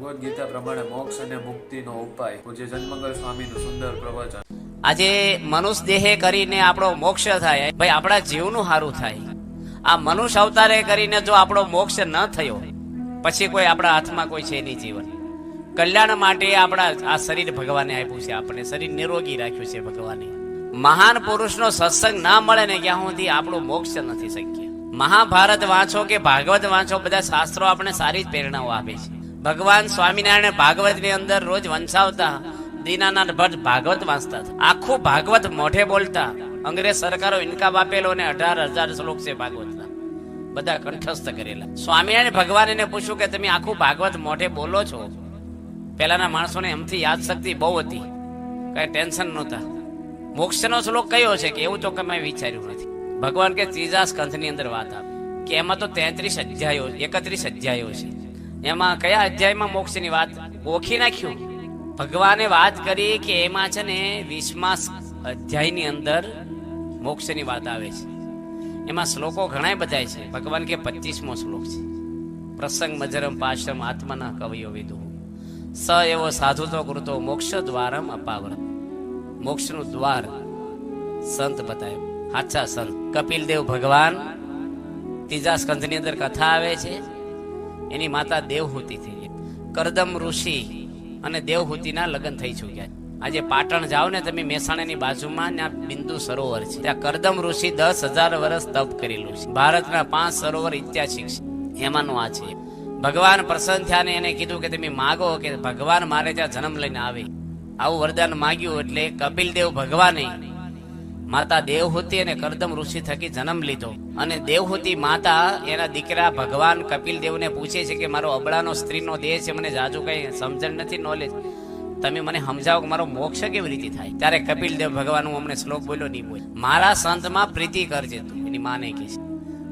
ભગવદ્ ગીતા પ્રમાણે મોક્ષ અને મુક્તિનો ઉપાય પૂજ્ય જન્મંગલ સ્વામીનું સુંદર પ્રવચન. આજે મનુષ્ય દેહે કરીને આપણો મોક્ષ થાય, ભાઈ આપણા જીવનું સારું થાય. આ મનુષ્ય અવતારે કરીને જો આપણો મોક્ષ ન થયો, પછી કોઈ આપણા હાથમાં કોઈ છે નહીં જીવન. કલ્યાણ માટે આપણા આ શરીર ભગવાને આપ્યું છે આપણે શરીર નિરોગી રાખ્યું છે ભગવાને. મહાન પુરુષનો સત્સંગ ના મળે ને ત્યાં સુધી આપણું મોક્ષ નથી શક્ય. મહાભારત વાંચો કે ભાગવત વાંચો, બધા શાસ્ત્રો આપણે સારી જ પ્રેરણાઓ આપે છે. ભગવાન સ્વામિનારાયણ ભાગવતની અંદર રોજ વંચાવતા દીનાનાથ ભટ્ટ ભાગવત વાંચતા આખું ભાગવત મોઢે બોલતા. અંગ્રેજ સરકારો ઇન્કામ આપેલો ને અઢાર હજાર શ્લોક છે ભાગવતના. બધા કંઠસ્થ કરેલા. સ્વામિનારાયણ ભગવાન એને પૂછ્યું કે, તમે આખું ભાગવત મોઢે બોલો છો? પેલાના માણસોને એમથી યાદ શક્તિ બહુ હતી. કઈ ટેન્શન નહોતા. મોક્ષનો શ્લોક કયો છે કે એવું તો કમે વિચાર્યું નથી. ભગવાન કે, ત્રીજા સ્કંથની અંદર વાત આપી. કે એમાં તો તેત્રીસ અધ્યાયો, એકત્રીસ અધ્યાયો છે. એમાં કયા અધ્યાયમાં મોક્ષની વાત? ઓળખી નાખ્યું. ભગવાને વાત કરી કે એમાં છે ને વીસમા અધ્યાયની અંદર મોક્ષની વાત આવે છે. એમાં શ્લોકો ઘણા બધા છે. ભગવાન કે પચીસમો શ્લોક છે. પ્રસંગ મજરમ પાશ્રમ આત્મના કવિઓ વિદુ. સ એવો સાધુ તો કૃતો મોક્ષ દ્વારમ અપાવર મોક્ષનું દ્વાર સંત બતાવ્યું. સાચા સંત. કપિલ દેવ ભગવાન, ત્રીજા સ્કંધની અંદર કથા આવે છે. એની માતા દેવહૂતિ થઈ કરદમ ઋષિ અને દેવહૂતિના લગ્ન થઈ ચૂક્યા. આજે પાટણ જાઓ ને તમે મહેસાણાની બાજુમાં ત્યાં બિંદુ સરોવર છે. ત્યાં કરદમ ઋષિ દસ હજાર વર્ષ તપ કરેલું છે. ભારતના પાંચ સરોવર ઐતિહાસિક છે. એમાંનું આ છે. ભગવાન પ્રસન્ન થયા ને એને કીધું કે તમે માગો કે ભગવાન મારે ત્યાં જન્મ લઈને આવે. આવું વરદાન માગ્યું એટલે કપિલ દેવ ભગવાને માતા દેવહૂતિ અને કરદમ ઋષિ થકી જન્મ લીધો. અને દેવહૂતિ માતા એના દીકરા ભગવાન કપિલ દેવને પૂછે છે કે મારો અબળાનો સ્ત્રીનો દેહ છે, મને જાજુ કઈ સમજણ નથી નોલેજ તમે મને સમજાવો કે મારો મોક્ષ કેવી રીતે થાય? ત્યારે કપિલ દેવ ભગવાન હું અમને શ્લોક બોલ્યો, નહીં બોલ. મારા સંતમાં પ્રીતિ કરજે તું. એની માને કે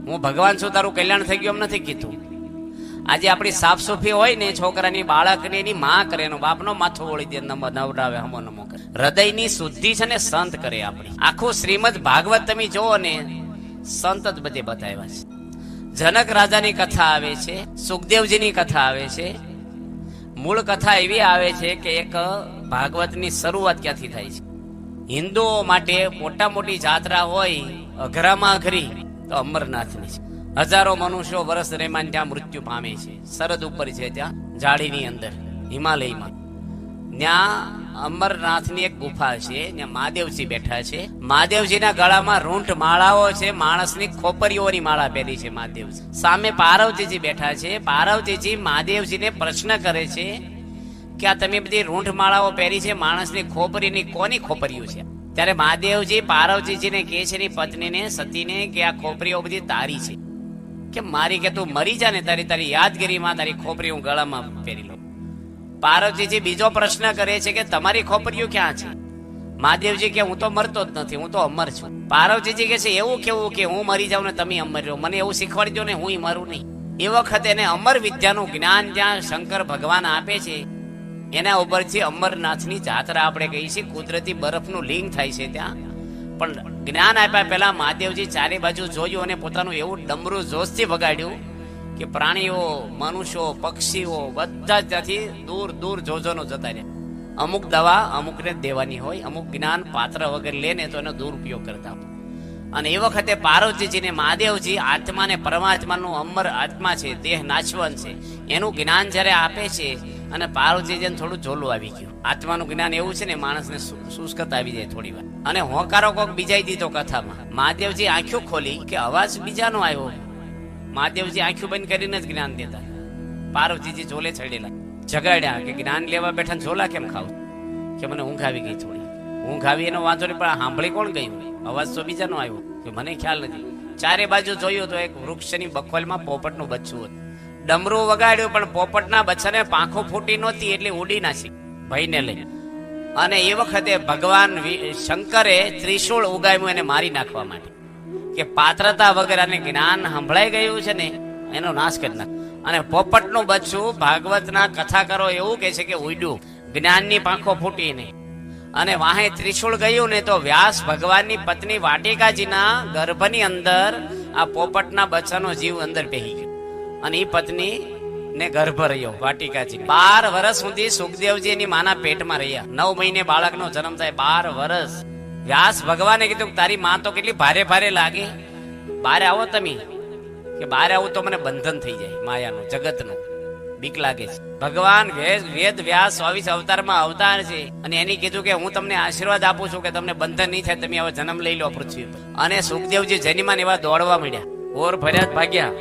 હું ભગવાન છું, તારું કલ્યાણ થઈ ગયું એમ નથી કીધું. આજે આપણી સાફ સુફી હોય ને છોકરાની બાળકને એની માં કરે, એનો બાપનો માથો ઓળી દે, નમો નવડાવે, હમો નમો કરે. હૃદયની શુદ્ધિ છે ને સંત કરે આપણી. આખું શ્રીમદ ભાગવત તમે જોવો ને, સંત જ બધે બતાવ્યા છે. જનક રાજાની કથા આવે છે, સુખદેવજીની કથા આવે છે. મૂળ કથા એવી આવે છે કે એક ભાગવતની શરૂઆત ક્યાંથી થાય છે? હિન્દુઓ માટે મોટા મોટી જાત્રા હોય અઘરામાં અઘરી તો અમરનાથની છે. હજારો મનુષ્યો વર્ષ રેમાન ત્યાં મૃત્યુ પામે છે. સરહદ ઉપર છે ત્યાં, જાળીની અંદર, હિમાલયમાં. ત્યાં અમરનાથની એક ગુફા છે, ત્યાં મહાદેવજી બેઠા છે. મહાદેવજીના ગળામાં રૂંઠ માળાઓ છે, માણસની ખોપરીઓની માળા પહેરી છે મહાદેવજી. સામે પાર્વતીજી બેઠા છે, પાર્વતીજી મહાદેવજીને પ્રશ્ન કરે છે કે આ તમે બધી રૂંઠ માળાઓ પહેરી છે, માણસની ખોપરીની કોની ખોપરીઓ છે? ત્યારે મહાદેવજી પાર્વતીજીને કહે છે, એની પત્નીને, સતીને કે આ ખોપરીઓ બધી તારી છે. કે મારી કે તું મરી જા ને તારી તારી યાદગીરીમાં, તારી ખોપરી હું ગળામાં પહેરી લઉં. પાર્વતીજી બીજો પ્રશ્ન કરે છે કે તમારી ખોપરીઓ ક્યાં છે? મહાદેવજી કે હું તો મરતો જ નથી, હું તો અમર છું. પાર્વતીજી કે છે, એવું કેવું કે હું મરી જાઉં ને તમે અમર રહો. મને એવું શીખવાડજો ને હું મરું નહીં. એ વખતે એને અમર વિદ્યાનું જ્ઞાન જ્યાં શંકર ભગવાન આપે છે, એના ઉપરથી અમરનાથની જાત્રા આપણે કહી છીએ, કુદરતી બરફનું લિંગ થાય છે ત્યાં. પણ જ્ઞાન આપ્યા પહેલા મહાદેવજી ચારે બાજુ જોયું અને પોતાનું એવું ડમરું જોશથી વગાડ્યું કે પ્રાણીઓ, મનુષ્યો, પક્ષીઓ બધા જ ત્યાંથી દૂર દૂર જોજોનો જતા રહ્યા. અમુક દવા અમુકને દેવાની હોય, અમુક જ્ઞાન પાત્ર વગર લેને તો એનો દુરુપયોગ કરતા અને એ વખતે પાર્વતીજીને મહાદેવજી આત્માને પરમાત્માનું અમર આત્મા છે, દેહ નાશવન છે. એનું જ્ઞાન જ્યારે આપે છે અને પાર્વતીજીને થોડું ઝોલું આવી ગયું. આત્માનું જ્ઞાન એવું છે ને, માણસને શુષ્કતા આવી જાય થોડી વાર. અને હોંકારો કોક બીજાઈ દીધો કથામાં. મહાદેવજી આંખો ખોલી કે અવાજ બીજાનો આવ્યો. મહાદેવજી આંખો બંધ કરીને જ જ્ઞાન દેતા. પાર્વતીજી ઝોલે ચડેલા. જગાડ્યા કે જ્ઞાન લેવા બેઠા ઝોલા કેમ ખાવ? કે મને ઊંઘ આવી ગઈ થોડી. ઊંઘ આવી એનો વાંધો નહીં, પણ સાંભળી કોણ ગયું? અવાજ તો બીજાનો આવ્યો. કે મને ખ્યાલ નથી. ચારે બાજુ જોયું તો એક વૃક્ષની બખોલમાં પોપટનું બચ્ચું હતું. ડમરું વગાડ્યું, પણ પોપટના બચ્ચાને પાંખો ફૂટી નહોતી એટલે ઉડી નાસી ભયને લઈ અને એ વખતે ભગવાન શંકરે ત્રિશૂળ ઉગામ્યું એને મારી નાખવા માટે. કે પાત્રતા વગર અને જ્ઞાન સંભળાઈ ગયું છે ને, એનો નાશ કરી નાખ. અને પોપટનું બચ્ચું ભાગવતના કથાકારો એવું કહે છે કે ઉડ્યું, જ્ઞાનની પાંખો ફૂટી નહીં. અને વાહે ત્રિશૂળ ગયું ને તો વ્યાસ ભગવાનની પત્ની વાટિકાજીના ગર્ભની અંદર આ પોપટના બચ્ચાનો જીવ અંદર બેહી ગયો. અને એ પત્ની ને ગર્ભ રહ્યો, વાટિકાજી. બાર વર્ષ સુધી સુખદેવજી એની માના પેટમાં રહ્યા. નવ મહિને બાળકનો જન્મ થાય, બાર વર્ષ વ્યાસ ભગવાને કીધું તારી માં તો કેટલી ભારે ભારે લાગે. બારે આવો તમે. કે બારે આવું તો મને બંધન થઈ જાય, માયાનું, જગતનું. બીક લાગે છે. ભગવાન વેદ વેદ વ્યાસ ચોવીસ અવતારમાં અવતાર છે અને એની કીધું કે હું તમને આશીર્વાદ આપું છું કે તમને બંધન નહીં થાય, તમે હવે જન્મ લઈ લો પૃથ્વી પર અને સુખદેવજી જનીમાન એવા દોડવા મળ્યા. ઓર ફરિયાદ ભાગ્યા.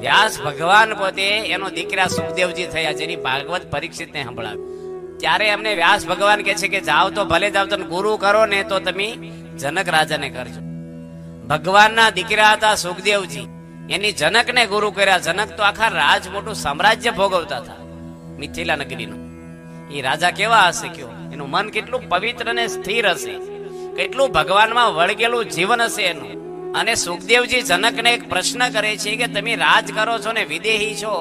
વ્યાસ ભગવાન પોતે એનો દીકરા સુખદેવજી થયા, જેની ભાગવત પરીક્ષિતને સંભળાવી. ત્યારે એમને વ્યાસ ભગવાન કહે છે કે, જાઓ તો ભલે જાવ તો ગુરુ કરો, ને તો તમે જનક રાજાને કરજો. ભગવાનના દીકરા હતા સુખદેવજી. એની જનકને ગુરુ કર્યા. જનક તો આખા રાજ મોટું સામ્રાજ્ય ભોગવતા હતા, મિથિલા નગરીનું. એ રાજા કેવા હશે કયો? એનું મન કેટલું પવિત્ર અને સ્થિર હશે. કેટલું ભગવાનમાં વળગેલું જીવન હશે એનું. અને સુખદેવજી જનકને એક પ્રશ્ન કરે છે કે તમે રાજ કરો છો ને વિદેહી છો,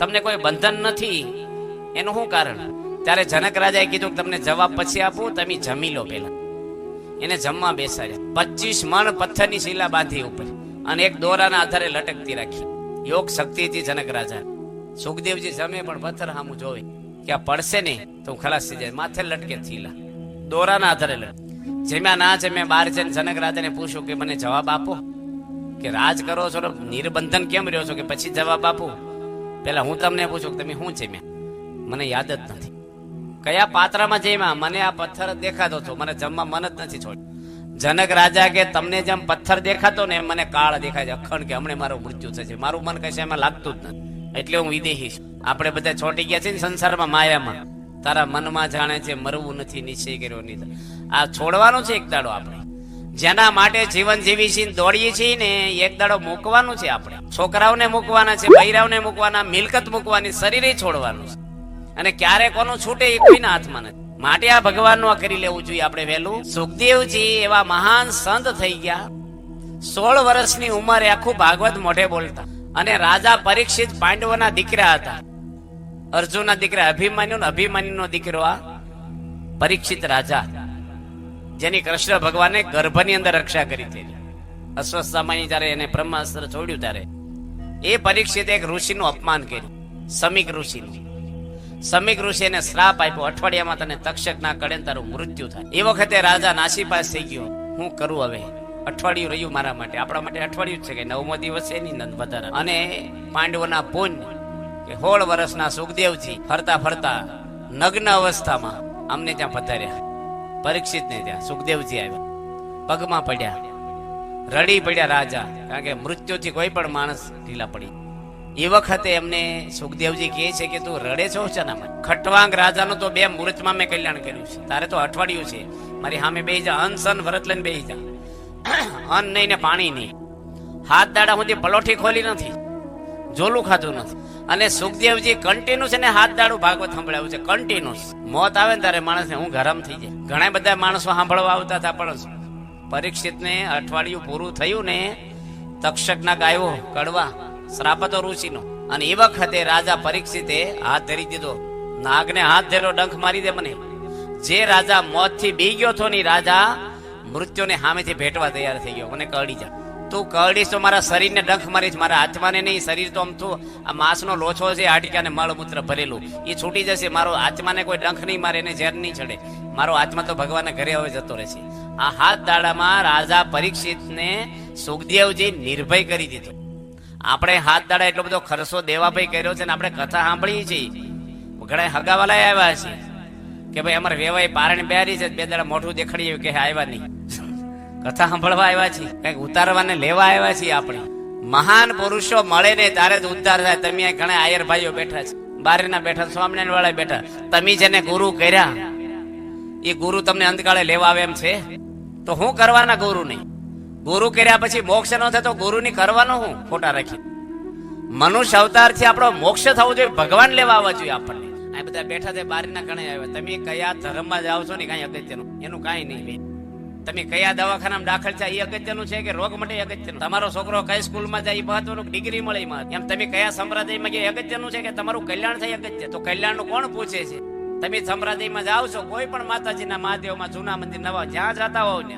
તમને કોઈ બંધન નથી. એનું શું કારણ? ત્યારે જનક રાજાએ કીધું કે તમને જવાબ પછી આપું, તમે જમી લો પહેલા. એને જમવા બેસાડ્યા. પચીસ મણ પથ્થરની શિલા બાંધી ઉપર અને એક દોરાના આધારે લટકતી રાખી. યોગ શક્તિથી જનક રાજા. સુખદેવજી જમે પણ પથ્થર સામું જોવે કે આ પડશે નહીં, તો ખલાસ થઈ જાય. માથે લટકે થીલા. દોરાના આધારે લટકે. જેમ્યા ના જમ્યા બાર જઈને જનક રાજાને પૂછ્યું કે મને જવાબ આપો? કે રાજ કરો છો નિર્બંધન કેમ રહ્યો છો કે પછી જવાબ આપો? પેલા હું તમને પૂછું કે તમે શું જમ્યા મને યાદ જ નથી. કયા પાત્રમાં જમ્યા મને આ પથ્થર દેખાતો હતો. મને જમવા મન જ નથી છોડ જનક રાજા કે તમને જેમ પથ્થર દેખાતો ને મને કાળ દેખાય છે. અખંડ કે હમણે મારું મૃત્યુ થશે. મારું મન કશે એમાં લાગતું જ નથી. એટલે હું વિદેહી છું. આપણે બધા છોટી ગયા છે ને સંસારમાં માયામાં. તારા મનમાં જાણે છે મરવું નથી, નિશ્ચય કર્યો નહીં. આ છોડવાનો છે એક દાડો આપણે. જેના માટે જીવન જીવી છીએ દોડીએ છીએ ને, એક દાડો મૂકવાનું છે આપણે. છોકરાઓને મૂકવાના છે બૈરાઓને મૂકવાના, મિલકત મૂકવાની, શરીરે છોડવાનું છે. અને ક્યારે કોનું છૂટે એ કોઈના હાથમાં નથી. માટે આ ભગવાનનું આ કરી લેવું જોઈએ આપણે વહેલું. સુખદેવજી એવા મહાન સંત થઈ ગયા. સોળ વર્ષની ઉંમરે આખું ભાગવત મોઢે બોલતા. અને રાજા પરીક્ષિત પાંડવોના દીકરા હતા. અર્જુનના દીકરા અભિમન્યુ અભિમન્યુનો દીકરો આ પરીક્ષિત રાજા. જેની કૃષ્ણ ભગવાને ગર્ભની અંદર રક્ષા કરી હતી અસ્વસ્થામાની જ્યારે એને બ્રહ્માસ્ત્ર છોડ્યું ત્યારે એ પરીક્ષિત એક ઋષિનું અપમાન કર્યું. સમીક ઋષિનું. સમીક ઋષિ એને શ્રાપ આપ્યો. અઠવાડિયામાં તને તક્ષક ના કડે તારું મૃત્યુ થાય. એ વખતે રાજા નાસીપાસ થઈ ગયો. હું કરું હવે? અઠવાડિયું રહ્યું મારા માટે. આપણા માટે અઠવાડિયું જ છે કે નવમો દિવસ એની નંદ વધારે. અને પાંડવોના પુણ્ય કે સોળ વર્ષના સુખદેવજી ફરતા ફરતા નગ્ન અવસ્થામાં અમને ત્યાં પધાર્યા. પરીક્ષિત ને ત્યાં સુખદેવજી આવ્યા. પગમાં પડ્યા. રડી પડ્યા રાજા, કારણ કે મૃત્યુથી કોઈ પણ માણસ ઢીલા પડી. એ વખતે એમને સુખદેવજી કહે છે કે, તું રડે છો શેના માટે ખટવાંગ રાજાનું તો બે મુહૂર્તમાં મેં કલ્યાણ કર્યું છે. તારે તો અઠવાડિયું છે. મારી સામે બે જા. અન સન વરત લઈને બે જા. અન્ન નહીં ને પાણી નહીં. હાથ દાડા સુધી પલોઠી ખોલી નથી. જોલું ખાધું નથી. અને સુખદેવજી કન્ટિન્યુ છે ને હાથ દાડું ભાગવત સંભળાવ્યું છે. કન્ટિન્યુસ મોત આવે ને ત્યારે માણસને હું ગરમ થઈ જાય. ઘણા બધા માણસો સાંભળવા આવતા હતા પણ પરીક્ષિતને અઠવાડિયું પૂરું થયું ને તક્ષક ના ગાયો કડવા, શ્રાપતો ઋષિનો. અને એ વખતે રાજા પરીક્ષિતે હાથ ધરી દીધો. નાગને હાથ ધેરો ડંખ મારી દે મને. જે રાજા મોતથી બી ગયો હતો ને રાજા મૃત્યુને સામેથી ભેટવા તૈયાર થઈ ગયો. મને કળી જા. તું કરડીશ તો મારા શરીરને ડંખ મારીશ, મારા આત્માને નહીં, શરીર તો આમ તો આ માંસનો લોછો છે, હાડકાને મળમૂત્ર ભરેલું. એ છૂટી જશે, મારો આત્માને કોઈ ડંખ નહીં મારે એને ઝેર નહીં ચડે. મારો આત્મા તો ભગવાનના ઘરે હવે જતો રહેશે આ હાથ દાડામાં રાજા પરીક્ષિતને સુખદેવજી નિર્ભય કરી દીધો. આપણે હાથ દાડા એટલો બધો ખર્ચો દેવાભાઈ કર્યો છે ને આપણે કથા સાંભળીએ છીએ. ઘણા હગાવાલા આવ્યા છે. કે ભાઈ અમારે વેવાય પારણ બેરી છે, બે દાડા મોઢું દેખાડીએ કે આવ્યા નહીં. કથા સાંભળવા આવ્યા છીએ. કંઈક ઉતારવાને લેવા આવ્યા છીએ આપણે. મહાન પુરુષો મળે ને ત્યારે જ ઉદ્ધાર થાય. તમે ઘણા આયર ભાઈઓ બેઠા છે. બારીના બેઠા સ્વામિનારાયણ વાળા બેઠા. તમે જેને ગુરુ કર્યા, એ ગુરુ તમને અંતકાળે લેવા આવે એમ છે? તો હું કરવાના ગુરુ નહીં. ગુરુ કર્યા પછી મોક્ષ ન થાય તો ગુરુની કરવાનો હું ખોટા રાખી મનુષ્ય અવતારથી આપણો મોક્ષ થવો જોઈએ, ભગવાન લેવા આવવા જોઈએ આપણને. આ બધા બેઠા છે, બારીના ઘણા આવ્યા. તમે કયા ધર્મમાં જાઓ છો ને, કાંઈ અગત્યનું? એનું કાંઈ નહીં. તમે કયા દવાખાનામાં દાખલ છે એ અગત્યનું છે કે રોગ માટે અગત્યનું. તમારો છોકરો કઈ સ્કૂલમાં જાય, એ મહત્વનું ડિગ્રી મળે એમ. તમે કયા સંપ્રદાયમાં ગયા અગત્યનું છે કે તમારું કલ્યાણ થાય અગત્ય. તો કલ્યાણનું કોણ પૂછે છે? તમે સંપ્રદાયમાં જાઓ છો, કોઈ પણ માતાજીના મહાદેવમાં જૂના મંદિર નવા, જ્યાં જતા હોવ ને,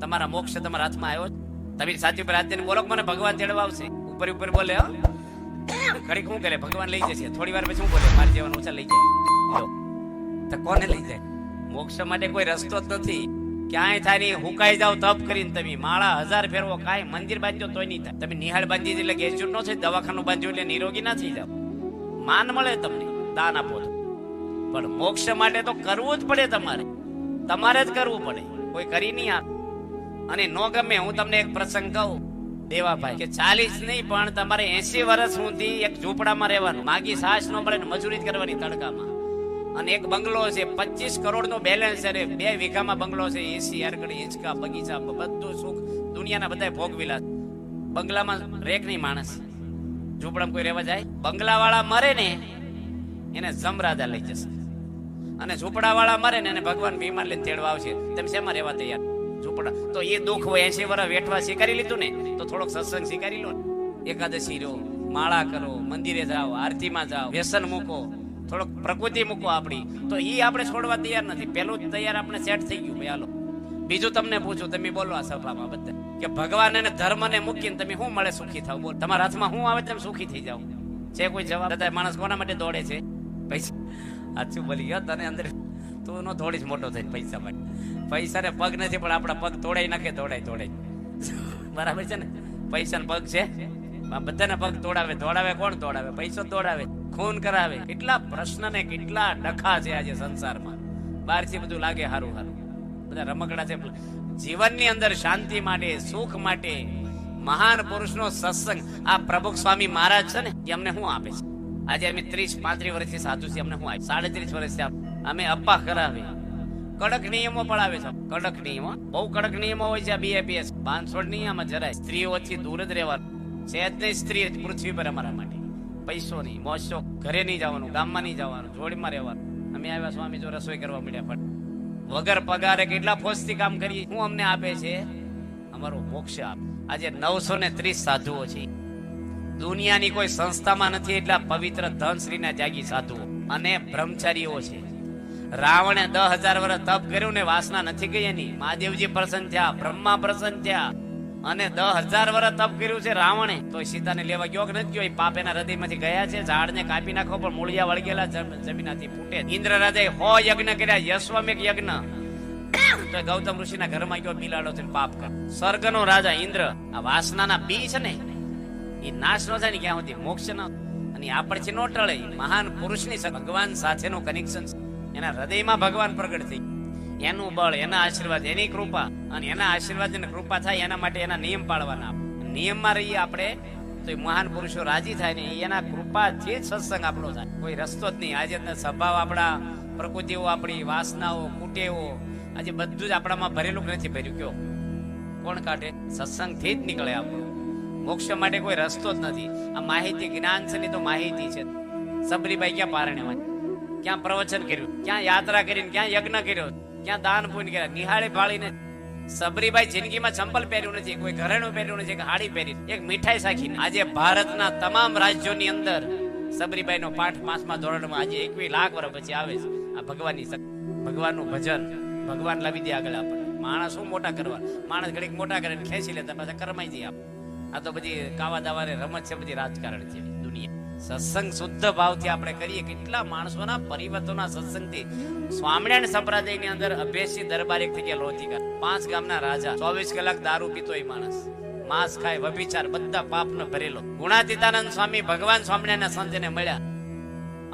તમારા મોક્ષ તમારા હાથમાં આવ્યો. તમે સાચી ઉપર આદ્યને બોલો મને ભગવાન તેડવા આવશે? ઉપર ઉપર બોલે ઘડીક શું કરે? ભગવાન લઈ જશે. થોડી વાર પછી શું બોલે? મારી જેવાનું ઓછા લઈ જાય. તો કોને લઈ જાય? મોક્ષ માટે કોઈ રસ્તો જ નથી. ક્યાંય નહીં, હુકાઈ જાવ તપ કરીને તમે. માળા હજાર ફેરવો, કાંઈ મંદિર બાંધ્યો તોય નહીં થાય. તમે નિહાળ બાંધી એટલે ગેજૂર ન થાય દવાખાનું બાંધ્યું એટલે નિરોગી ના થઈ જાવ માન મળે તમને, દાન આપો પણ મોક્ષ માટે તો કરવું જ પડે તમારે. તમારે જ કરવું પડે. કોઈ કરી નહીં આ. અને નો ગમે, હું તમને એક પ્રસંગ કહું. દેવાભાઈ, કે ચાલીસ નહીં, પણ તમારે એસી વર્ષ સુધી એક ઝૂંપડામાં રહેવાનું. માગી સાસ ન મળે મજૂરી કરવાની તડકામાં. અને એક બંગલો છે, પચીસ કરોડ નો બેલેન્સ છે. બે વીઘામાં બંગલો છે એસી એરકડી હિંચકા, બગીચા બધું સુખ દુનિયાના બધા ભોગવેલા બંગલામાં રેક નહીં માણસ. ઝૂંપડામાં કોઈ રહેવા જાય? બંગલા વાળા મરે ને, એને જમરાજા લઈ જશે. અને ઝૂંપડાવાળા મરે ને, એને ભગવાન વિમાન લઈને તેડવા આવશે. તેમ શેમાં રહેવા તૈયાર? ઝૂંપડા. તો એ દુઃખ હોય એસી વર્ષ વેઠવા સ્વીકારી લીધું ને, તો થોડોક સત્સંગ સ્વીકારી લો એકાદશી રહો માળા કરો, મંદિરે જાઓ, આરતીમાં જાઓ, વ્યસન મૂકો. થોડોક પ્રકૃતિ મૂકો આપણી. તો એ આપણે છોડવા તૈયાર નથી. જ તૈયાર આપણે સેટ થઈ ગયું ભાઈ, હાલો. બીજું તમને પૂછું, તમે બોલો આ સભામાં બધા કે ભગવાન અને ધર્મને મૂકીને તમે શું મળે સુખી થાવ? બોલ. તમારા હાથમાં શું આવે તમે સુખી થઈ જાવ છે કોઈ જવાબ? બધા માણસ કોના માટે દોડે છે? પૈસા. આછું બોલી ગયો તને અંદર? તું નો થોડી મોટો થઈને પૈસા માટે. પૈસા ને પગ નથી, પણ આપણા પગ તોડાઈ નાખે તોડાય તોડાય બરાબર છે ને? પૈસા ને પગ છે? બધાને પગ તોડાવે. તોડાવે કોણ? તોડાવે પૈસો તોડાવે ખૂન કરાવે. કેટલા પ્રશ્ન ને કેટલા ડખા છે આજે સંસારમાં. બહારથી બધું લાગે હારું હારું. બધા રમકડા છે. જીવનની અંદર શાંતિ માટે, સુખ માટે મહાન પુરુષનો સત્સંગ. આ પ્રભુક સ્વામી મહારાજ છે ને, એ અમને શું આપે છે? આજે અમે ત્રીસ, પાંત્રીસ વર્ષથી સાધુ છીએ, અમને શું સાડત્રીસ વર્ષથી અમે અપ્પા કરાવે કડક નિયમો પણ આવે છે. કડક નિયમો. બહુ કડક નિયમો હોય છે બીએપીએસ બાંધછોડ નિયમ જરાય. સ્ત્રીઓથી દૂર જ રહેવાનું. છે જ નહીં સ્ત્રી પૃથ્વી પર અમારા માટે. પૈસો નહીં મોજ ઘરે નહીં જવાનું, ગામમાં નહીં જવાનું, જોડીમાં રહેવાનું. અમે આવ્યા સ્વામી જો રસોઈ કરવા મળ્યા ફટ. વગર પગારે કેટલા ફોજથી કામ કરીએ? હું અમને આપે છે? અમારો મોક્ષ આપ. આજે નવસો ને ત્રીસ સાધુઓ છે. દુનિયાની કોઈ સંસ્થામાં નથી એટલા પવિત્ર ધન જાગી સાધુઓ. અને બ્રહ્મચારીઓ છે. રાવણે દસ હજાર વર્ષ તપ કર્યું ને વાસના નથી ગઈ એની. મહાદેવજી પ્રસન્ન થયા, બ્રહ્મા પ્રસન્ન થયા. અને દસ હજાર વર્ષ તપ કર્યું છે રાવણે. તો સીતાને લેવા ગયો કે નથી ગયો પાપ એના હૃદયમાંથી ગયા છે. ઝાડને કાપી નાખો, પણ મૂળિયા વળગેલા જમીન જમીનાથી ફૂટે. ઇન્દ્ર રાજાએ હો યજ્ઞ કર્યા, યશ્વમેક યજ્ઞ. તો ગૌતમ ઋષિના ઘરમાં ગયો, બિલાડો થઈને પાપ કર. સ્વર્ગનો રાજા ઇન્દ્ર, આ વાસનાના બી છે ને, એ નાશ ન થાય ને ક્યાં સુધી? મોક્ષ ન. અને આ પરથી નો ટળે મહાન પુરુષની સાથે ભગવાન સાથેનું કનેક્શન એના હૃદયમાં ભગવાન પ્રગટ થઈ એનું બળ, એના આશીર્વાદ, એની કૃપા. અને એના આશીર્વાદ અને કૃપા થાય એના માટે એના નિયમ પાળવાના. નિયમમાં રહીએ આપણે, તો એ મહાન પુરુષો રાજી થાય ને એના કૃપાથી જ સત્સંગ આપણો થાય. કોઈ રસ્તો જ નહીં. આજે સ્વભાવ આપણા, પ્રકૃતિઓ આપણી, વાસનાઓ, કુટેવો, આજે બધું જ આપણામાં ભરેલું નથી ભર્યું. કયો? કોણ કાઢે? સત્સંગથી જ નીકળે આપણું. મોક્ષ માટે કોઈ રસ્તો જ નથી. આ માહિતી જ્ઞાન છે ને તો માહિતી છે સબરીબાઈ ક્યાં પારણે ક્યાં પ્રવચન કર્યું? ક્યાં યાત્રા કરીને ક્યાં યજ્ઞ કર્યો? ક્યાં દાન પુણ્ય કર્યા? નિહાળે ભાળીને સબરીભાઈ જિંદગીમાં ચંપલ પહેર્યું નથી, કોઈ ઘરેણું પહેર્યું નથી કે હાડી પહેરી, એક મીઠાઈ સાખી આજે ભારતના તમામ રાજ્યોની અંદર સબરીબાઈનો પાઠ માસમાં ધોરણમાં આજે એકવી લાખ વર્ષ પછી આવે છે. આ ભગવાનની ભગવાનનું ભજન, ભગવાન લાવી દે આગળ આપણને. માણસ શું મોટા કરવા? માણસ ઘડીક મોટા કરીને ખેંચી લેતા પાછા કરમાઈ જઈએ આપણે. આ તો બધી કાવા દાવાની રમત છે, બધી રાજકારણ છે. સત્સંગ શુદ્ધ ભાવથી આપણે કરીએ. કેટલા માણસોના પરિવર્તનના સત્સંગથી સ્વામિનારાયણ સંપ્રદાયની અંદર અભ્યાસી દરબારી થઈ ગયા લોધિકા પાંચ ગામના રાજા, ચોવીસ કલાક દારૂ પીતો એ માણસ. માંસ ખાય વભિચાર બધા પાપનો ભરેલો. ગુણાતીતાનંદ સ્વામી ભગવાન સ્વામિનારાયણ સંતને મળ્યા.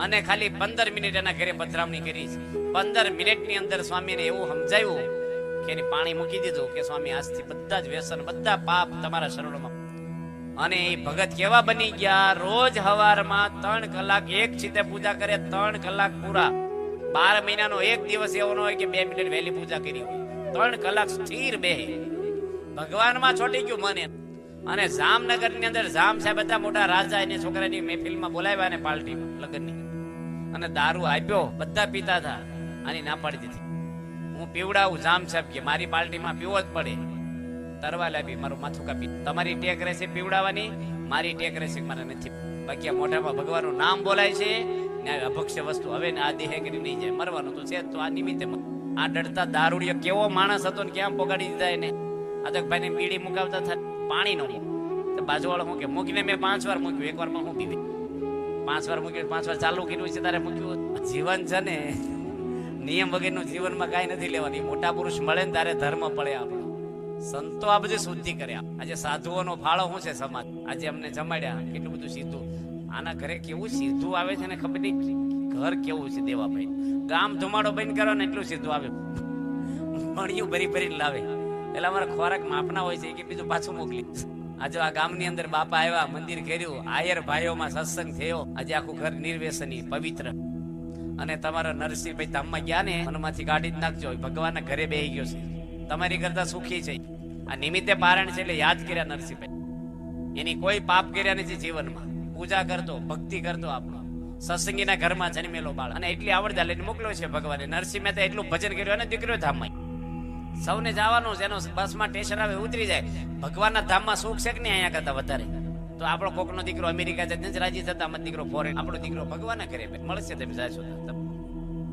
અને ખાલી પંદર મિનિટ એના ઘરે પધરામણી કરી. છે પંદર મિનિટની અંદર સ્વામીને એવું સમજાવ્યું કે એને પાણી મૂકી દીધું કે સ્વામી આજથી બધા જ વ્યસન, બધા પાપ તમારા શરણોમાં અને એ ભગત કેવા બની ગયા? રોજ હવારમાં ત્રણ કલાક એક ચીતે પૂજા કરે, ત્રણ કલાક પૂરા. બાર મહિનાનો એક દિવસ એવો ન હોય કે બે મિનિટ વહેલી પૂજા કરી હોય. ત્રણ કલાક સ્થિર બે. ભગવાનમાં છોટી ગયું મને. અને જામનગરની અંદર જામ સાહેબ બધા મોટા રાજા એને છોકરાની મહેફિલમાં બોલાવ્યા ને પાર્ટીમાં લગ્નની. અને દારૂ આપ્યો, બધા પીતા હતા. અને ના પાડી દીધી. હું પીવડાવું જામ સાહેબ કે મારી પાર્ટીમાં પીવો જ પડે. તરવા લાવી મારું માથું કાપી. તમારી ટેક રહેશે પીવડાવવાની, મારી ટેક રહેશે મારે નથી. બાકી આ મોઢામાં ભગવાનનું નામ બોલાય છે, ને અભક્ષ્ય વસ્તુ હવે ને આ દેહ કરી નહીં જાય. મરવાનું તો છે તો આ નિમિત્તે આ ડરતા દારૂડિયો કેવો માણસ હતો ને ક્યાં પોગાડી દીધા એને? આ તો ભાઈને બીડી મુકાવતા થાય પાણી નો તો બાજુવાળો શું કે, મૂકીને મેં પાંચ વાર મૂક્યું, એક વારમાં હું પીવી. પાંચ વાર મૂક્યું, પાંચ વાર ચાલુ કર્યું છે તારે મૂક્યું જીવન છે ને, નિયમ વગરનું જીવનમાં કાંઈ નથી લેવાની. મોટા પુરુષ મળે ને તારે ધર્મ પડે આપણો. સંતો આ બધું શુદ્ધિ કર્યા. આજે સાધુઓનો ફાળો શું છે સમાજ? આજે અમને જમાડ્યા. કેટલું બધું સીધું. આના ઘરે કેવું સીધું આવે છે ને ખબર નહીં. ઘર કેવું છે દેવાભાઈ? ગામ ધુમાડો બંધ કરો ને એટલું સીધું આવે. મણિયું ભરી ભરીને લાવે. એટલે અમારા ખોરાક માપના હોય છે કે બીજું પાછું મોકલી. આજે આ ગામની અંદર બાપા આવ્યા, મંદિર કર્યું આયર ભાઈઓમાં સત્સંગ થયો. આજે આખું ઘર નિર્વેસની પવિત્ર. અને તમારા નરસિંહભાઈ ધામમાં ગયા ને, મનમાંથી કાઢી જ નાખજો. ભગવાનના ઘરે બેહી ગયો છે. તમારી કરતા સુખી છે. આ નિમિત્તે પારણ છે એટલે યાદ કર્યા નરસિંહભાઈ. એની કોઈ પાપ કર્યા નથી જીવનમાં. પૂજા કરતો, ભક્તિ કરતો આપણો. સત્સંગીના ઘરમાં જન્મેલો બાળ. અને એટલી આવડતા લઈને મોકલ્યો છે ભગવાને. નરસિંહ મહેતા એટલું ભજન કર્યું. અને દીકરો ધામમાં. સૌને જવાનું છે, એનો બસમાં સ્ટેશન આવે, ઉતરી જાય. ભગવાનના ધામમાં સુખ છે કે નહીં અહીંયા કરતા વધારે? તો આપણો કોકનો દીકરો અમેરિકા જઈને જ રાજી થતા. મત દીકરો ફોરેન આપણો દીકરો ભગવાન કરે મળશે, તમે જાશો.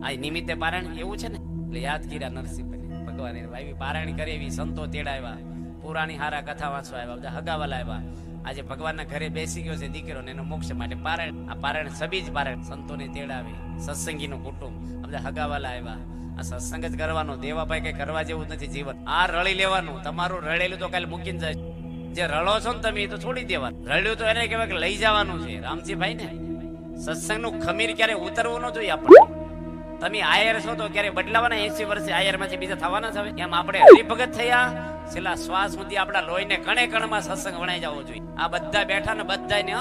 આ નિમિત્તે પારણ એવું છે ને? એટલે યાદ કર્યા નરસિંહ ભગવાન. ભાઈ પારાયણ કરી એવી સંતો તેડાવ્યા પુરાણી હારા કથા વાંચવા આવ્યા, બધા હગાવાલા આવ્યા. આજે ભગવાનના ઘરે બેસી ગયો છે દીકરો ને એનો મોક્ષ માટે પારાયણ, આ પારાયણ સબી જ પારાયણ. સંતોને તેડાવે સત્સંગીનું કુટુંબ બધા હગાવાલા આવ્યા. આ સત્સંગ જ કરવાનો, દેવાભાઈ કઈ કરવા જેવું નથી જીવન. આ રળી લેવાનું, તમારું રળેલું તો કાલે મૂકીને જાય. જે રળો છો ને તમે એ તો છોડી દેવાનું. રળ્યું તો એને કહેવાય લઈ જવાનું છે. રામજીભાઈ ને સત્સંગનું ખમીર ક્યારે ઉતરવું ન જોઈએ આપણે. તમે આયર છો તો ક્યારે બદલાવાના એસી વર્ષે આયરમાંથી બીજા થવાના છે? એમ આપણે હરિભગત થયા. છેલ્લા શ્વાસ સુધી આપણા લોહીને કણે કણમાં સત્સંગ વણાઈ જવો જોઈએ. આ બધા બેઠા ને બધાને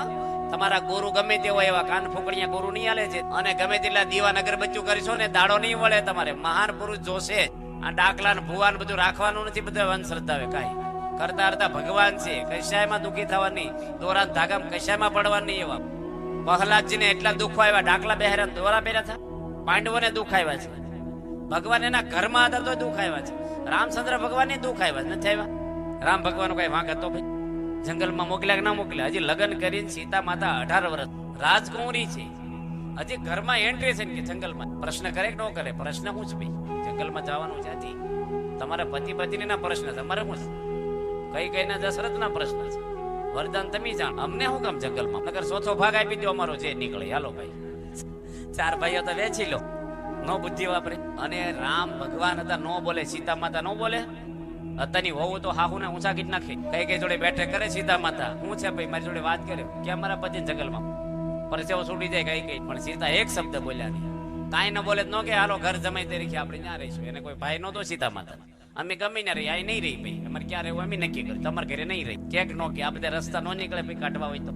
તમારા ગુરુ ગમે તે એવા કાન ફૂકણીયા ગુરુ નહીં આલે છે. અને ગમે તેટલા દીવા અગરબત્તીઓ કરીશો ને દાડો નહીં વળે તમારે. મહાન પુરુષ જોશે. આ ડાકલા ને ભુવા બધું રાખવાનું નથી, બધા અંધશ્રદ્ધા આવે કાંઈ. કરતા કરતા ભગવાન છે. કશાયમાં દુઃખી થવાની દોરા ધાગામાં કશાયમાં પડવાની એવા. પ્રહલાદજીને એટલા દુઃખો આવ્યા ડાકલા બેહર્યા દોરા પહેર્યા હતા પાંડવોને દુઃખ આવ્યા છે. ભગવાન એના ઘરમાં હતા તો દુઃખ આવ્યા છે. રામચંદ્ર ભગવાન ને દુઃખ આવ્યા નથી આવ્યા? રામ ભગવાન કઈ વાંક હતો ભાઈ? જંગલમાં મોકલ્યા કે ના મોકલ્યા? હજી લગ્ન કરીને સીતા માતા અઢાર વર્ષ. રાજકુંવરી છે. હજી ઘરમાં એન્ટ્રી છે કે જંગલમાં? પ્રશ્ન કરે કે ન કરે? પ્રશ્ન હું છે ભાઈ. જંગલમાં જવાનું છે હજી. તમારા પતિ પત્ની ના પ્રશ્ન તમારે શું છે? કઈ કઈ ના દશરથ ના પ્રશ્ન છે. વરદાન તમે જાણ. અમને શું કામ જંગલમાં? નગર ચોથો ભાગ આપી દો અમારો જે નીકળે. હાલો ભાઈ. ચાર ભાઈઓ તો વેચી લો. નો બુદ્ધિ વાપરે. અને રામ ભગવાન હતા, નો બોલે. સીતા માતા નો બોલે. અત્યારની વહુ તો હાહુ ને ઊંચા કીટ નાખે. કઈ કઈ જોડે બેઠે કરે સીતા માતા. હું છે ભાઈ, મારી જોડે વાત કર્યો. કે અમારા પતિ જંગલમાં. પરસેવો છૂટી જાય કઈ કઈ. પણ સીતા એક શબ્દ બોલ્યા નહીં. કાંઈ ન બોલે ન કે, હાલો, ઘર જમાઈ તરીકે આપણે ત્યાં રહીશું. એને કોઈ ભાઈ નહોતો સીતા માતા. અમે ગમે ને રહી આ નહીં રહી ભાઈ. અમારે ક્યાં રહેવું, અમે નક્કી કર્યું. તમારે ઘરે નહીં રહી ક્યાંક નો કે, આ બધા રસ્તા નો નીકળે ભાઈ કાઢવા હોય તો.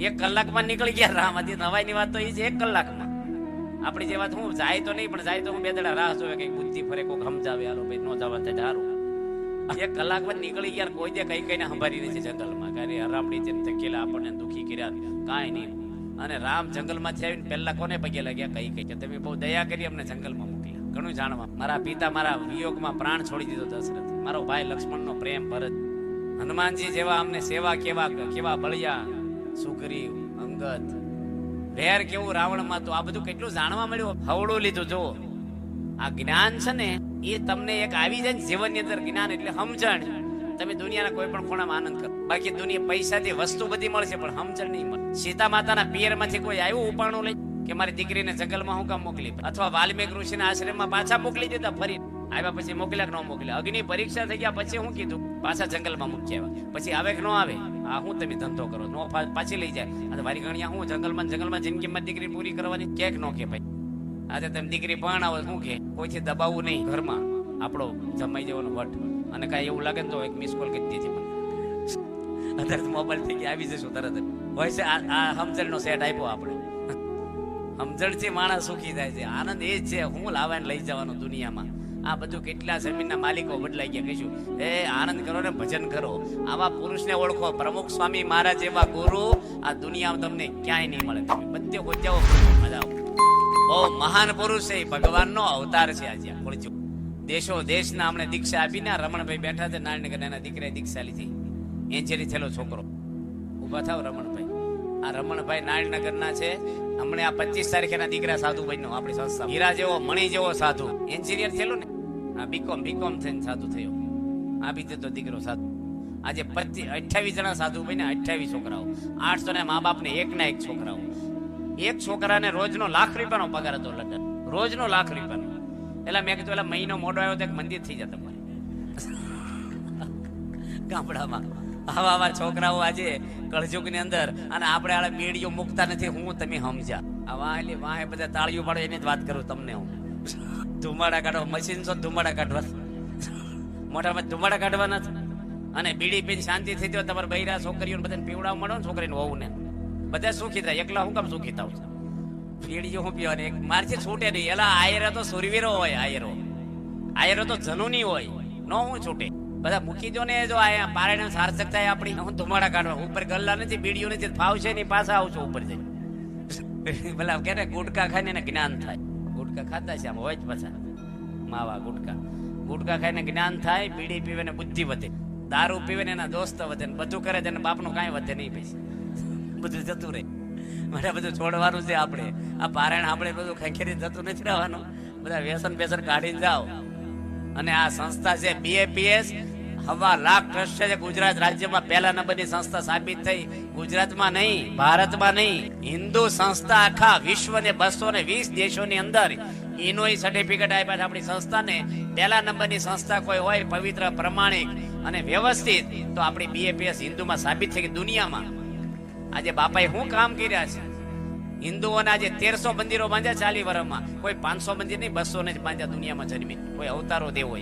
એક કલાકમાં નીકળી ગયા. રામ હતી નવાઈની વાત તો એ છે, એક કલાકમાં. આપણી જે વાત હું જાય તો નહીં, પણ જાય તો હું બે દડા રાહ જોવે, કંઈક બુદ્ધિ ફરે કોઈક સમજાવે, હાલો ભાઈ, નો જવા થાય સારું એક કલાકમાં નીકળી ગયા કોઈ દે કઈ કઈને સંભાળી રહી છે જંગલમાં. કાંઈ હરામડી જેમ ધકેલા આપણને, દુખી કર્યા, કાંઈ નહીં. અને રામ જંગલમાં છે પહેલા કોને પગે લાગ્યા? કઈ કઈ. કે તમે બહુ દયા કરી અમને જંગલમાં મોકલ્યા ઘણું જાણવા. મારા પિતા મારા વિયોગમાં પ્રાણ છોડી દીધો દશરથ મારો ભાઈ લક્ષ્મણનો પ્રેમ, ભરત, હનુમાનજી જેવા અમને સેવા કેવા કેવા બળિયા, સુગ્રીવ અંગત વેર કેવું રાવણમાં તો આ બધું કેટલું જાણવા મળ્યું? હવડો લીધું જો આ જ્ઞાન છે ને, એ તમને એક આવી જાય જીવનની અંદર જ્ઞાન એટલે સમજણ તમે દુનિયાના કોઈ પણ ખૂણામાં આનંદ કરો. બાકી દુનિયા પૈસાથી વસ્તુ બધી મળશે, પણ સમજણ નહીં મળે. સીતા માતાના પિયરમાંથી કોઈ આવ્યું ઉપાણું લઈ કે મારી દીકરીને જંગલમાં હું કામ મોકલી અથવા વાલ્મીક ઋષિના આશ્રમમાં પાછા મોકલી દીધા ફરી? આવ્યા પછી મોકલ્યા કે ન મોકલ્યા? અગ્નિ પરીક્ષા થઈ ગયા પછી હું કીધું, પાછા જંગલમાં મૂકી આવ્યા. પછી આવે કે ન આવે? આ હું તમે ધંધો કરો. નો પાછી લઈ જાય. અને મારી ગણ્યા હું જંગલમાં જંગલમાં જિંદગીમાં દીકરી પૂરી કરવાની? કેક નો કે ભાઈ. આજે તમે દીકરી પણ આવો, શું કે? કોઈથી દબાવવું નહીં ઘરમાં. આપણો જમાઈ જવાનો વટ. અને કાંઈ એવું લાગે ને તો એક મિસ કોલ કરી દેજે મને. અત્યારે મોબાઈલ થઈ ગયા, આવી જશું તરત હોય છે, આ આ સમજણનો સેટ આપ્યો આપણે. સમજણથી માણસ સુખી થાય છે. આનંદ એ જ છે, હું લાવાને લઈ જવાનો દુનિયામાં. આ બધું કેટલા જમીનના માલિકો બદલાઈ ગયા કહીશું. એ આનંદ કરો ને ભજન કરો. આવા પુરુષને ઓળખો. પ્રમુખ સ્વામી મહારાજ એવા ગુરુ આ દુનિયામાં તમને ક્યાંય નહીં મળે. તમે બધે હોદ્યાઓ મજા બહુ મહાન પુરુષ છે એ ભગવાનનો અવતાર છે આજે. આ ખોળજો દેશો દેશના અમને દીક્ષા આપીને રમણભાઈ બેઠા છે. નારાયણગઢ એના દીકરાએ દીક્ષા લીધી. એન્જિનિયર થયેલો છોકરો. ઊભા થાવ રમણભાઈ. આ રમણભાઈ નારાયણનગરના છે. હમણે આ પચીસ તારીખેના દીકરા સાધુ બન્યો, આપણી સંસ્થા. હીરા જેવો, મણી જેવો સાધુ. એન્જિનિયર થયેલો ને? આ બીકોમ બીકોમ થઈને સાધુ થયો. આપી તો દીકરો સાધુ. આજે પચીસ અઠ્યાવીસ જણા સાધુ બન્યા અઠ્યાવીસ છોકરાઓ. આઠસો ને મા બાપ ને એક ના એક છોકરાઓ. એક છોકરાને રોજનો લાખ રૂપિયાનો પગાર હતો લગ્ન. રોજનો લાખ રૂપિયાનો. એટલે મેં કીધું, એટલે મહિનો મોડો આવ્યો તો એક મંદિર થઈ જાય તમારે ગામડામાં. આવા આવા છોકરાઓ આજે કળજુગની અંદર અને આપણે આળે મેળીઓ મૂકતા નથી, હું તમે સમજ્યા. આ વાહ એટલે વાહ બધા તાળીઓ પાડો, એની જ વાત કરું તમને હું. ધુમાડા કાઢો મશીન છો ધુમાડા કાઢવા. મોટામાં ધુમાડા કાઢવા નથી અને બીડી પીને શાંતિ થઈ જાય, તમારે બૈરા છોકરીઓને બધાને પીવડાવ મળો ને છોકરીને વહુ ને બધા સુખી થાય, એકલા હું કામ સુખી થાવ છું? બીડીઓ હું પીવાની, એક મારથી છૂટે નહીં. એલા આયરો તો સુરવીરો હોય, આયરો. આયરો તો જનુની હોય, નો હું છૂટે. બધા મૂકી દો ને જો આ પારાયણ સાર્થક થાય આપણી. હું ધુમાડા કાઢવા. ઉપર ગલ્લા નથી, બીડીઓ નથી, ફાવશે નહીં, પાછા આવશો ઉપર જઈ ભલા કે ગુટકા ખાઈને એને જ્ઞાન થાય. ગુટકા ખાતા છે આમ, હોય જ પાછા. માવા, ગુટકા. ગુટકા ખાઈને જ્ઞાન થાય, બીડી પીવે ને બુદ્ધિ વધે. દારૂ પીવે ને એના દોસ્ત વધે ને બધું કરે છે બાપનું કાંઈ વધે નહીં પછી બધું જતું રહે. મારે બધું છોડવાનું છે આપણે. આ પારાયણ આપણે બધું ખેંખેરી જતું નથી રહેવાનું. બધા વ્યસન બેસન કાઢીને જાઓ. અને આ સંસ્થા છે બીએપીએસ હવા લાખ ટ્રસ્ટ છે ગુજરાત રાજ્યમાં પહેલા નંબરની સંસ્થા સાબિત થઈ. ગુજરાતમાં નહીં, ભારતમાં નહીં. હિન્દુ સંસ્થા આખા વિશ્વને બસો ને વીસ દેશોની અંદર ઇનોઈ સર્ટિફિકેટ આપ્યા છે આપણી સંસ્થાને. પહેલા નંબરની સંસ્થા કોઈ હોય, પવિત્ર, પ્રમાણિક અને વ્યવસ્થિત, તો આપણી બીએપીએસ હિન્દુમાં સાબિત થઈ કે દુનિયામાં. આજે બાપાએ શું કામ કર્યા છે? હિન્દુઓના આજે તેરસો મંદિરો બાંધ્યા ચાલી વર્ષમાં કોઈ પાંચસો મંદિર નહીં બસો ને જ બાંધ્યા દુનિયામાં જન્મી. કોઈ અવતારો દેવો